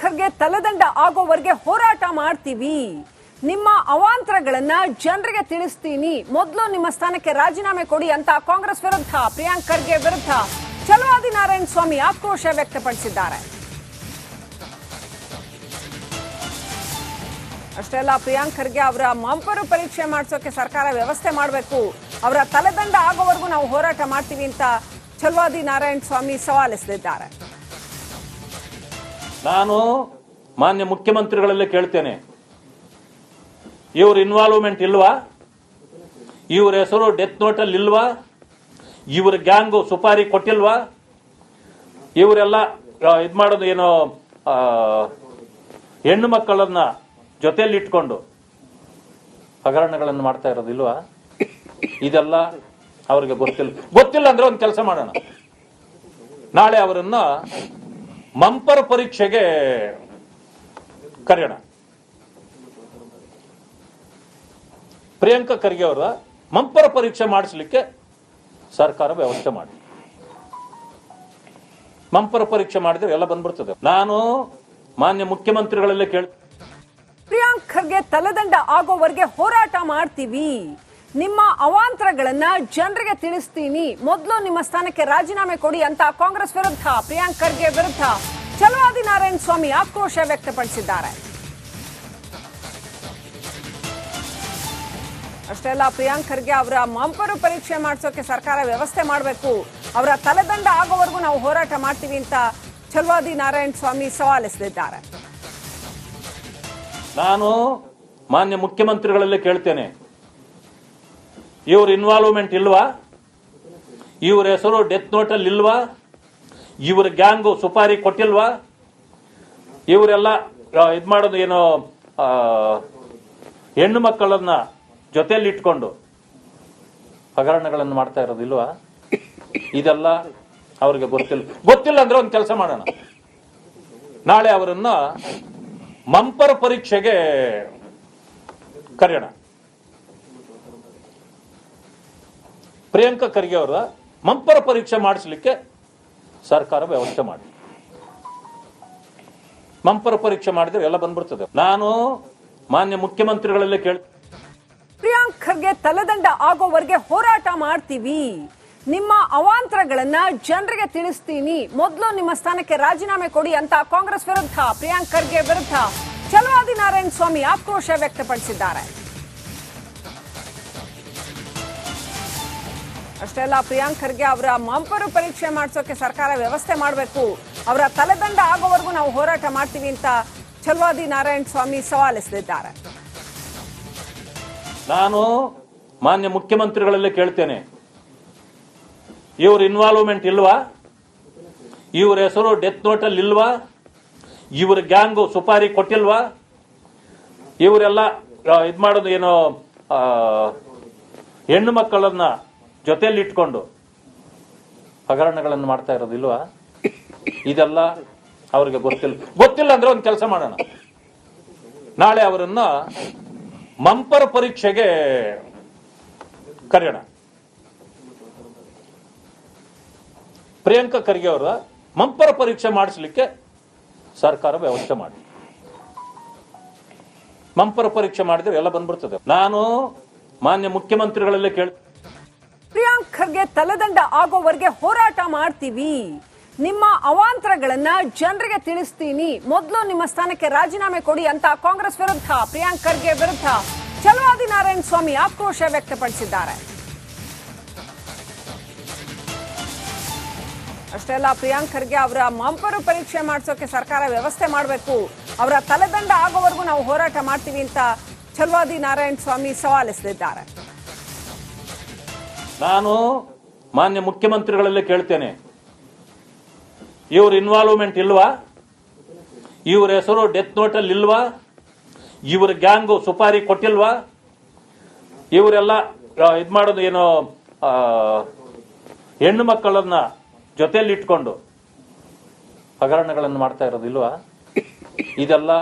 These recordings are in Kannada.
ಖರ್ಗೆ ತಲೆದಂಡ ಆಗೋವರೆಗೆ ಹೋರಾಟ ಮಾಡ್ತೀವಿ. ನಿಮ್ಮ ಅವಾಂತರಗಳನ್ನ ಜನರಿಗೆ ತಿಳಿಸ್ತೀನಿ. ಮೊದಲು ನಿಮ್ಮ ಸ್ಥಾನಕ್ಕೆ ರಾಜೀನಾಮೆ ಕೊಡಿ ಅಂತ ಕಾಂಗ್ರೆಸ್ ವಿರುದ್ಧ, ಪ್ರಿಯಾಂಕ್ ಖರ್ಗೆ ವಿರುದ್ಧ ಚಲವಾದಿ ನಾರಾಯಣ ಸ್ವಾಮಿ ಆಕ್ರೋಶ ವ್ಯಕ್ತಪಡಿಸಿದ್ದಾರೆ. ಅಷ್ಟೇ ಅಲ್ಲ, ಪ್ರಿಯಾಂಕ್ ಖರ್ಗೆ ಅವರ ಮಂಪರು ಪರೀಕ್ಷೆ ಮಾಡಿಸೋಕೆ ಸರ್ಕಾರ ವ್ಯವಸ್ಥೆ ಮಾಡಬೇಕು. ಅವರ ತಲೆದಂಡ ಆಗೋವರೆಗೂ ನಾವು ಹೋರಾಟ ಮಾಡ್ತೀವಿ ಅಂತ ಚಲವಾದಿ ನಾರಾಯಣ ಸ್ವಾಮಿ ಸವಾಲಿಸಲಿದ್ದಾರೆ. ನಾನು ಮಾನ್ಯ ಮುಖ್ಯಮಂತ್ರಿಗಳಲ್ಲೇ ಕೇಳ್ತೇನೆ. ಇವ್ರ ಇನ್ವಾಲ್ವ್ಮೆಂಟ್ ಇಲ್ವಾ? ಇವ್ರ ಹೆಸರು ಡೆತ್ ನೋಟಲ್ಲಿ ಇಲ್ವಾ? ಇವ್ರ ಗ್ಯಾಂಗು ಸುಪಾರಿ ಕೊಟ್ಟಿಲ್ವಾ? ಇವರೆಲ್ಲ ಇದು ಮಾಡೋದು ಏನೋ ಹೆಣ್ಣು ಮಕ್ಕಳನ್ನ ಜೊತೆಯಲ್ಲಿ ಇಟ್ಕೊಂಡು ಹಗರಣಗಳನ್ನು ಮಾಡ್ತಾ ಇರೋದು ಇಲ್ವಾ? ಇದೆಲ್ಲ ಅವ್ರಿಗೆ ಗೊತ್ತಿಲ್ಲ. ಗೊತ್ತಿಲ್ಲ ಅಂದ್ರೆ ಒಂದು ಕೆಲಸ ಮಾಡೋಣ. ನಾಳೆ ಅವರನ್ನ ಮಂಪರ್ ಪರೀಕ್ಷೆಗೆ ಕರೆಯೋಣ. ಪ್ರಿಯಾಂಕಾ ಖರ್ಗೆ ಅವರ ಮಂಪರ ಪರೀಕ್ಷೆ ಮಾಡಿಸ್ಲಿಕ್ಕೆ ಸರ್ಕಾರ ವ್ಯವಸ್ಥೆ ಮಾಡಿ. ಮಂಪರ ಪರೀಕ್ಷೆ ಮಾಡಿದ್ರೆ ಎಲ್ಲ ಬಂದ್ಬಿಡ್ತದೆ. ನಾನು ಮಾನ್ಯ ಮುಖ್ಯಮಂತ್ರಿಗಳಲ್ಲೇ ಕೇಳಿ ಪ್ರಿಯಾಂಕ್ ಖರ್ಗೆ ತಲೆದಂಡ ಆಗೋವರೆಗೆ ಹೋರಾಟ ಮಾಡ್ತೀವಿ. ನಿಮ್ಮ ಅವಾಂತರಗಳನ್ನ ಜನರಿಗೆ ತಿಳಿಸ್ತೀನಿ. ಮೊದಲು ನಿಮ್ಮ ಸ್ಥಾನಕ್ಕೆ ರಾಜೀನಾಮೆ ಕೊಡಿ ಅಂತ ಕಾಂಗ್ರೆಸ್ ವಿರುದ್ಧ, ಪ್ರಿಯಾಂಕ್ ಖರ್ಗೆ ವಿರುದ್ಧ ಚಲವಾದಿ ನಾರಾಯಣ ಸ್ವಾಮಿ ಆಕ್ರೋಶ ವ್ಯಕ್ತಪಡಿಸಿದ್ದಾರೆ. ಅಷ್ಟೇ ಅಲ್ಲ, ಪ್ರಿಯಾಂಕ್ ಖರ್ಗೆ ಅವರ ಮಂಪರು ಪರೀಕ್ಷೆ ಮಾಡಿಸೋಕೆ ಸರ್ಕಾರ ವ್ಯವಸ್ಥೆ ಮಾಡಬೇಕು. ಅವರ ತಲೆದಂಡ ಆಗೋವರೆಗೂ ನಾವು ಹೋರಾಟ ಮಾಡ್ತೀವಿ ಅಂತ ಚಲವಾದಿ ನಾರಾಯಣ ಸ್ವಾಮಿ ಸವಾಲಿಸಲಿದ್ದಾರೆ ನಾನು ಮಾನ್ಯ ಮುಖ್ಯಮಂತ್ರಿಗಳಲ್ಲೇ ಕೇಳ್ತೇನೆ. ಇವ್ರ ಇನ್ವಾಲ್ವ್ಮೆಂಟ್ ಇಲ್ವಾ? ಇವ್ರ ಹೆಸರು ಡೆತ್ ನೋಟಲ್ಲಿ ಇಲ್ವಾ? ಇವ್ರ ಗ್ಯಾಂಗು ಸುಪಾರಿ ಕೊಟ್ಟಿಲ್ವಾ? ಇವರೆಲ್ಲ ಇದು ಮಾಡೋದು ಏನೋ ಹೆಣ್ಣು ಮಕ್ಕಳನ್ನ ಜೊತೆಯಲ್ಲಿ ಇಟ್ಕೊಂಡು ಹಗರಣಗಳನ್ನು ಮಾಡ್ತಾ ಇರೋದಿಲ್ವಾ ಇದೆಲ್ಲ ಅವ್ರಿಗೆ ಗೊತ್ತಿಲ್ಲ. ಗೊತ್ತಿಲ್ಲ ಅಂದ್ರೆ ಒಂದು ಕೆಲಸ ಮಾಡೋಣ. ನಾಳೆ ಅವರನ್ನ ಮಂಪರ ಪರೀಕ್ಷೆಗೆ ಕರೆಯೋಣ. ಪ್ರಿಯಾಂಕಾ ಖರ್ಗೆ ಅವರ ಮಂಪರ ಪರೀಕ್ಷೆ ಮಾಡಿಸ್ಲಿಕ್ಕೆ ಸರ್ಕಾರ ವ್ಯವಸ್ಥೆ ಮಾಡಿ ಮಂಪರ ಪರೀಕ್ಷೆ ಮಾಡಿದ್ರೆ ಎಲ್ಲ ಬಂದ್ಬಿಡ್ತದೆ. ನಾನು ಮಾನ್ಯ ಮುಖ್ಯಮಂತ್ರಿಗಳಲ್ಲೇ ಕೇಳಿ ಪ್ರಿಯಾಂಕ್ ಖರ್ಗೆ ತಲೆದಂಡ ಆಗೋವರೆಗೆ ಹೋರಾಟ ಮಾಡ್ತೀವಿ. ನಿಮ್ಮ ಅವಾಂತರಗಳನ್ನ ಜನರಿಗೆ ತಿಳಿಸ್ತೀನಿ. ಮೊದಲು ನಿಮ್ಮ ಸ್ಥಾನಕ್ಕೆ ರಾಜೀನಾಮೆ ಕೊಡಿ ಅಂತ ಕಾಂಗ್ರೆಸ್ ವಿರುದ್ಧ, ಪ್ರಿಯಾಂಕ್ ಖರ್ಗೆ ವಿರುದ್ಧ ಚಲವಾದಿ ನಾರಾಯಣ ಸ್ವಾಮಿ ಆಕ್ರೋಶ ವ್ಯಕ್ತಪಡಿಸಿದ್ದಾರೆ. ಅಷ್ಟೇ ಅಲ್ಲ ಪ್ರಿಯಾಂಕ್ ಖರ್ಗೆ ಅವರ ಮಂಪರು ಪರೀಕ್ಷೆ ಮಾಡಿಸೋಕೆ ಸರ್ಕಾರ ವ್ಯವಸ್ಥೆ ಮಾಡಬೇಕು. ಅವರ ತಲೆದಂಡ ಆಗೋವರೆಗೂ ನಾವು ಹೋರಾಟ ಮಾಡ್ತೀವಿ ಅಂತ ಚಲವಾದಿ ನಾರಾಯಣ ಸ್ವಾಮಿ ಸವಾಲಿಸಲಿದ್ದಾರೆ ನಾನು ಮಾನ್ಯ ಮುಖ್ಯಮಂತ್ರಿಗಳಲ್ಲೇ ಕೇಳ್ತೇನೆ. ಇವರ ಇನ್ವಾಲ್ವ್ಮೆಂಟ್ ಇಲ್ವಾ? ಇವ್ರ ಹೆಸರು ಡೆತ್ ನೋಟಲ್ಲಿ ಇಲ್ವಾ? ಇವ್ರ ಗ್ಯಾಂಗು ಸುಪಾರಿ ಕೊಟ್ಟಿಲ್ವಾ? ಇವರೆಲ್ಲ ಇದು ಮಾಡೋದು ಏನೋ ಹೆಣ್ಣು ಮಕ್ಕಳನ್ನ ಜೊತೆಯಲ್ಲಿ ಇಟ್ಕೊಂಡು ಹಗರಣಗಳನ್ನು ಮಾಡ್ತಾ ಇರೋದಿಲ್ವಾ ಇದೆಲ್ಲ ಅವ್ರಿಗೆ ಗೊತ್ತಿಲ್ಲ. ಗೊತ್ತಿಲ್ಲ ಅಂದ್ರೆ ಒಂದು ಕೆಲಸ ಮಾಡೋಣ. ನಾಳೆ ಅವರನ್ನ ಮಂಪರ ಪರೀಕ್ಷೆಗೆ ಕರೆಯೋಣ. ಪ್ರಿಯಾಂಕಾ ಖರ್ಗೆ ಅವರ ಮಂಪರ ಪರೀಕ್ಷೆ ಮಾಡಿಸ್ಲಿಕ್ಕೆ ಸರ್ಕಾರ ವ್ಯವಸ್ಥೆ ಮಾಡಿ. ಮಂಪರ ಪರೀಕ್ಷೆ ಮಾಡಿದ್ರೆ ಎಲ್ಲ ಬಂದ್ಬಿಡ್ತದೆ. ನಾನು ಮಾನ್ಯ ಮುಖ್ಯಮಂತ್ರಿಗಳಲ್ಲೇ ಕೇಳಿ ಖರ್ಗೆ ತಲೆದಂಡ ಆಗೋವರೆಗೆ ಹೋರಾಟ ಮಾಡ್ತೀವಿ. ನಿಮ್ಮ ಅವಾಂತರಗಳನ್ನ ಜನರಿಗೆ ತಿಳಿಸ್ತೀನಿ. ಮೊದಲು ನಿಮ್ಮ ಸ್ಥಾನಕ್ಕೆ ರಾಜೀನಾಮೆ ಕೊಡಿ ಅಂತ ಕಾಂಗ್ರೆಸ್ ವಿರುದ್ಧ, ಪ್ರಿಯಾಂಕ್ ಖರ್ಗೆ ವಿರುದ್ಧ ಚಲವಾದಿ ನಾರಾಯಣ ಸ್ವಾಮಿ ಆಕ್ರೋಶ ವ್ಯಕ್ತಪಡಿಸಿದ್ದಾರೆ. ಅಷ್ಟೇ ಅಲ್ಲ, ಪ್ರಿಯಾಂಕ್ ಖರ್ಗೆ ಅವರ ಮಂಪರು ಪರೀಕ್ಷೆ ಮಾಡಿಸೋಕೆ ಸರ್ಕಾರ ವ್ಯವಸ್ಥೆ ಮಾಡಬೇಕು. ಅವರ ತಲೆದಂಡ ಆಗೋವರೆಗೂ ನಾವು ಹೋರಾಟ ಮಾಡ್ತೀವಿ ಅಂತ ಚಲವಾದಿ ನಾರಾಯಣ ಸ್ವಾಮಿ ಸವಾಲಿಸಲಿದ್ದಾರೆ ನಾನು ಮಾನ್ಯ ಮುಖ್ಯಮಂತ್ರಿಗಳಲ್ಲೇ ಕೇಳ್ತೇನೆ. ಇವ್ರ ಇನ್ವಾಲ್ವ್ಮೆಂಟ್ ಇಲ್ವಾ? ಇವ್ರ ಹೆಸರು ಡೆತ್ ನೋಟಲ್ಲಿ ಇಲ್ವಾ? ಇವ್ರ ಗ್ಯಾಂಗು ಸುಪಾರಿ ಕೊಟ್ಟಿಲ್ವಾ? ಇವರೆಲ್ಲ ಇದು ಮಾಡೋದು ಏನೋ ಹೆಣ್ಣು ಮಕ್ಕಳನ್ನ ಜೊತೆಯಲ್ಲಿ ಇಟ್ಕೊಂಡು ಹಗರಣಗಳನ್ನು ಮಾಡ್ತಾ ಇರೋದಿಲ್ವಾ ಇದೆಲ್ಲ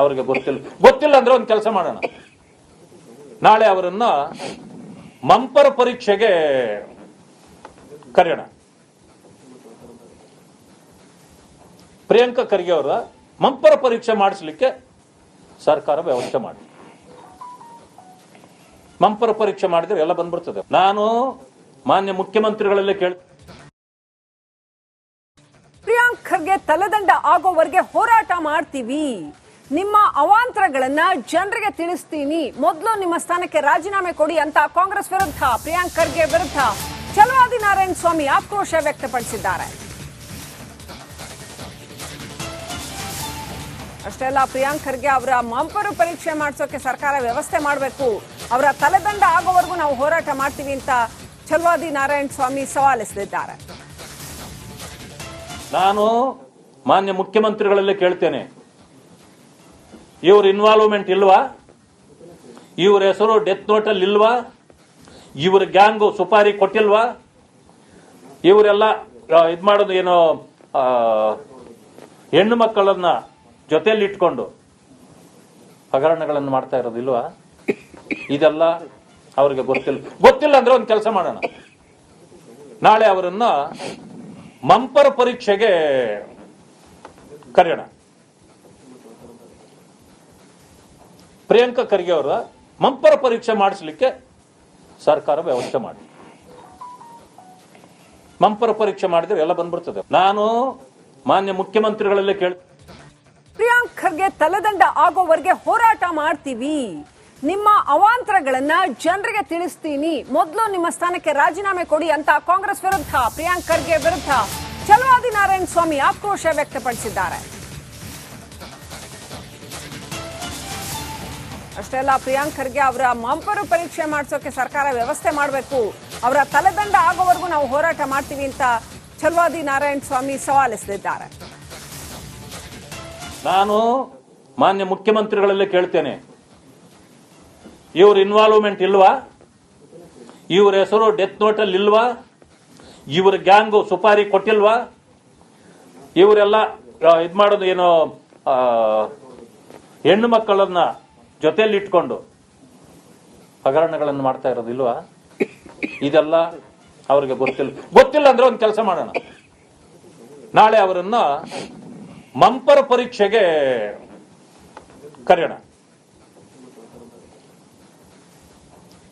ಅವ್ರಿಗೆ ಗೊತ್ತಿಲ್ಲ. ಗೊತ್ತಿಲ್ಲ ಅಂದ್ರೆ ಒಂದು ಕೆಲಸ ಮಾಡೋಣ. ನಾಳೆ ಅವರನ್ನ ಮಂಪರ ಪರೀಕ್ಷೆಗೆ ಕರೆಯೋಣ. ಪ್ರಿಯಾಂಕ ಖರ್ಗೆ ಅವರ ಮಂಪರ ಪರೀಕ್ಷೆ ಮಾಡಿಸ್ಲಿಕ್ಕೆ ಸರ್ಕಾರ ವ್ಯವಸ್ಥೆ ಮಾಡಿ. ಮಂಪರ ಪರೀಕ್ಷೆ ಮಾಡಿದ್ರೆ ಎಲ್ಲ ಬಂದ್ಬಿಡ್ತದೆ. ನಾನು ಮಾನ್ಯ ಮುಖ್ಯಮಂತ್ರಿಗಳಲ್ಲೇ ಕೇಳ ಪ್ರಿಯಾಂಕ್ ಖರ್ಗೆ ತಲೆದಂಡ ಆಗೋವರೆಗೆ ಹೋರಾಟ ಮಾಡ್ತೀವಿ. ನಿಮ್ಮ ಅವಾಂತರಗಳನ್ನ ಜನರಿಗೆ ತಿಳಿಸ್ತೀನಿ. ಮೊದಲು ನಿಮ್ಮ ಸ್ಥಾನಕ್ಕೆ ರಾಜೀನಾಮೆ ಕೊಡಿ ಅಂತ ಕಾಂಗ್ರೆಸ್ ವಿರುದ್ಧ, ಪ್ರಿಯಾಂಕ್ ಖರ್ಗೆ ವಿರುದ್ಧ ಚಲವಾದಿ ನಾರಾಯಣ ಸ್ವಾಮಿ ಆಕ್ರೋಶ ವ್ಯಕ್ತಪಡಿಸಿದ್ದಾರೆ. ಅಷ್ಟೇ ಅಲ್ಲ, ಪ್ರಿಯಾಂಕ್ ಖರ್ಗೆ ಅವರ ಮಂಪರು ಪರೀಕ್ಷೆ ಮಾಡಿಸೋಕೆ ಸರ್ಕಾರ ವ್ಯವಸ್ಥೆ ಮಾಡಬೇಕು. ಅವರ ತಲೆದಂಡ ಆಗೋವರೆಗೂ ನಾವು ಹೋರಾಟ ಮಾಡ್ತೀವಿ ಅಂತ ಚಲವಾದಿ ನಾರಾಯಣ ಸ್ವಾಮಿ ಸವಾಲೆಸೆದಿದ್ದಾರೆ. ನಾನು ಮಾನ್ಯ ಮುಖ್ಯಮಂತ್ರಿಗಳಲ್ಲೇ ಕೇಳ್ತೇನೆ. ಇವ್ರ ಇನ್ವಾಲ್ವ್ಮೆಂಟ್ ಇಲ್ವಾ? ಇವ್ರ ಹೆಸರು ಡೆತ್ ನೋಟಲ್ಲಿ ಇಲ್ವಾ? ಇವ್ರ ಗ್ಯಾಂಗು ಸುಪಾರಿ ಕೊಟ್ಟಿಲ್ವಾ? ಇವರೆಲ್ಲ ಇದು ಮಾಡೋದು ಏನೋ ಹೆಣ್ಣು ಮಕ್ಕಳನ್ನ ಜೊತೆಯಲ್ಲಿ ಇಟ್ಕೊಂಡು ಹಗರಣಗಳನ್ನು ಮಾಡ್ತಾ ಇರೋದು ಇಲ್ವಾ? ಇದೆಲ್ಲ ಅವ್ರಿಗೆ ಗೊತ್ತಿಲ್ಲ. ಗೊತ್ತಿಲ್ಲ ಅಂದ್ರೆ ಒಂದು ಕೆಲಸ ಮಾಡೋಣ. ನಾಳೆ ಅವರನ್ನ ಮಂಪರ ಪರೀಕ್ಷೆಗೆ ಕರೆಯೋಣ. ಪ್ರಿಯಾಂಕಾ ಖರ್ಗೆ ಅವರ ಮಂಪರ ಪರೀಕ್ಷೆ ಮಾಡಿಸ್ಲಿಕ್ಕೆ ಸರ್ಕಾರ ವ್ಯವಸ್ಥೆ ಮಾಡಿ. ಮಂಪರ ಪರೀಕ್ಷೆ ಮಾಡಿದ್ರೆ ಎಲ್ಲ ಬಂದ್ಬಿಡ್ತದೆ. ನಾನು ಮಾನ್ಯ ಮುಖ್ಯಮಂತ್ರಿಗಳಲ್ಲೇ ಕೇಳ ಪ್ರಿಯಾಂಕ್ ಖರ್ಗೆ ತಲೆದಂಡ ಆಗೋವರೆಗೆ ಹೋರಾಟ ಮಾಡ್ತೀವಿ. ನಿಮ್ಮ ಅವಾಂತರಗಳನ್ನ ಜನರಿಗೆ ತಿಳಿಸ್ತೀನಿ. ಮೊದಲು ನಿಮ್ಮ ಸ್ಥಾನಕ್ಕೆ ರಾಜೀನಾಮೆ ಕೊಡಿ ಅಂತ ಕಾಂಗ್ರೆಸ್ ವಿರುದ್ಧ, ಪ್ರಿಯಾಂಕ್ ಖರ್ಗೆ ವಿರುದ್ಧ ಚಲುವಾದಿ ನಾರಾಯಣ ಸ್ವಾಮಿ ಆಕ್ರೋಶ ವ್ಯಕ್ತಪಡಿಸಿದ್ದಾರೆ. ಅಷ್ಟೇ ಅಲ್ಲ ಪ್ರಿಯಾಂಕ್ ಖರ್ಗೆ ಅವರ ಮಂಪರು ಪರೀಕ್ಷೆ ಮಾಡಿಸೋಕೆ ಸರ್ಕಾರ ವ್ಯವಸ್ಥೆ ಮಾಡಬೇಕು. ಅವರ ತಲೆದಂಡ ಆಗೋವರೆಗೂ ನಾವು ಹೋರಾಟ ಮಾಡ್ತೀವಿ ಅಂತ ಛಲ್ವಾದಿ ನಾರಾಯಣ ಸ್ವಾಮಿ ಸವಾಲಿಸಲಿದ್ದಾರೆ ನಾನು ಮಾನ್ಯ ಮುಖ್ಯಮಂತ್ರಿಗಳಲ್ಲೇ ಕೇಳ್ತೇನೆ. ಇವರ ಇನ್ವಾಲ್ವ್ಮೆಂಟ್ ಇಲ್ವಾ? ಇವರ ಹೆಸರು ಡೆತ್ ನೋಟಲ್ಲಿ ಇಲ್ವಾ? ಇವ್ರ ಗ್ಯಾಂಗು ಸುಪಾರಿ ಕೊಟ್ಟಿಲ್ವಾ? ಇವರೆಲ್ಲ ಇದು ಮಾಡೋದು ಏನು ಹೆಣ್ಣು ಮಕ್ಕಳನ್ನ ಜೊತೆಯಲ್ಲಿ ಇಟ್ಕೊಂಡು ಹಗರಣಗಳನ್ನು ಮಾಡ್ತಾ ಇರೋದು ಇಲ್ವಾ? ಇದೆಲ್ಲ ಅವ್ರಿಗೆ ಗೊತ್ತಿಲ್ಲ. ಗೊತ್ತಿಲ್ಲ ಅಂದ್ರೆ ಒಂದು ಕೆಲಸ ಮಾಡೋಣ. ನಾಳೆ ಅವರನ್ನ ಮಂಪರ ಪರೀಕ್ಷೆಗೆ ಕರೆಯೋಣ.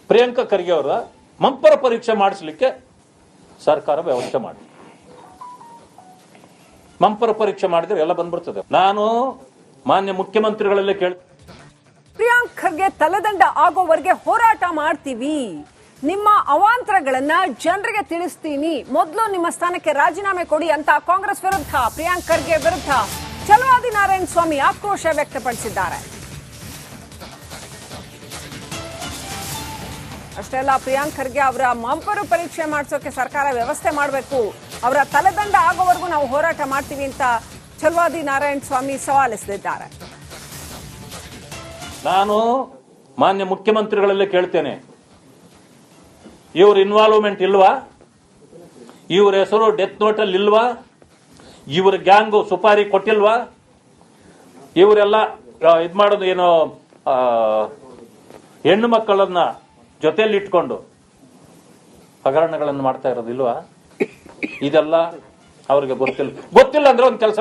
ಪ್ರಿಯಾಂಕಾ ಖರ್ಗೆ ಅವರ ಮಂಪರ ಪರೀಕ್ಷೆ ಮಾಡಿಸ್ಲಿಕ್ಕೆ ಸರ್ಕಾರ ವ್ಯವಸ್ಥೆ ಮಾಡಿ. ಮಂಪರ ಪರೀಕ್ಷೆ ಮಾಡಿದ್ರೆ ಎಲ್ಲ ಬಂದ್ಬಿಡ್ತದೆ. ನಾನು ಮಾನ್ಯ ಮುಖ್ಯಮಂತ್ರಿಗಳಲ್ಲೇ ಕೇಳಿ ಪ್ರಿಯಾಂಕ್ ತಲೆದಂಡ ಆಗೋವರೆಗೆ ಹೋರಾಟ ಮಾಡ್ತೀವಿ. ನಿಮ್ಮ ಅವಾಂತರಗಳನ್ನ ಜನರಿಗೆ ತಿಳಿಸ್ತೀನಿ. ಮೊದಲು ನಿಮ್ಮ ಸ್ಥಾನಕ್ಕೆ ರಾಜೀನಾಮೆ ಕೊಡಿ ಅಂತ ಕಾಂಗ್ರೆಸ್ ವಿರುದ್ಧ ಪ್ರಿಯಾಂಕ್ ಖರ್ಗೆ ವಿರುದ್ಧ ಚಲವಾದಿ ನಾರಾಯಣ ಸ್ವಾಮಿ ಆಕ್ರೋಶ ವ್ಯಕ್ತಪಡಿಸಿದ್ದಾರೆ. ಅಷ್ಟೇ ಅಲ್ಲ ಪ್ರಿಯಾಂಕ್ ಖರ್ಗೆ ಅವರ ಮಂಪರು ಪರೀಕ್ಷೆ ಮಾಡಿಸೋಕೆ ಸರ್ಕಾರ ವ್ಯವಸ್ಥೆ ಮಾಡಬೇಕು. ಅವರ ತಲೆದಂಡ ಆಗೋವರೆಗೂ ನಾವು ಹೋರಾಟ ಮಾಡ್ತೀವಿ ಅಂತ ಚಲವಾದಿ ನಾರಾಯಣ ಸ್ವಾಮಿ ಸವಾಲೆಸೆದಿದ್ದಾರೆ ನಾನು ಮಾನ್ಯ ಮುಖ್ಯಮಂತ್ರಿಗಳಲ್ಲೇ ಕೇಳ್ತೇನೆ. ಇವ್ರ ಇನ್ವಾಲ್ವ್ಮೆಂಟ್ ಇಲ್ವಾ? ಇವ್ರ ಹೆಸರು ಡೆತ್ ನೋಟಲ್ಲಿ ಇಲ್ವಾ? ಇವ್ರ ಗ್ಯಾಂಗು ಸುಪಾರಿ ಕೊಟ್ಟಿಲ್ವಾ? ಇವರೆಲ್ಲ ಇದು ಮಾಡೋದು ಏನೋ ಹೆಣ್ಣು ಮಕ್ಕಳನ್ನ ಜೊತೆಯಲ್ಲಿ ಇಟ್ಕೊಂಡು ಹಗರಣಗಳನ್ನು ಮಾಡ್ತಾ ಇರೋದು ಇಲ್ವಾ? ಇದೆಲ್ಲ ಅವ್ರಿಗೆ ಗೊತ್ತಿಲ್ಲ. ಗೊತ್ತಿಲ್ಲ ಅಂದ್ರೆ ಒಂದು ಕೆಲಸ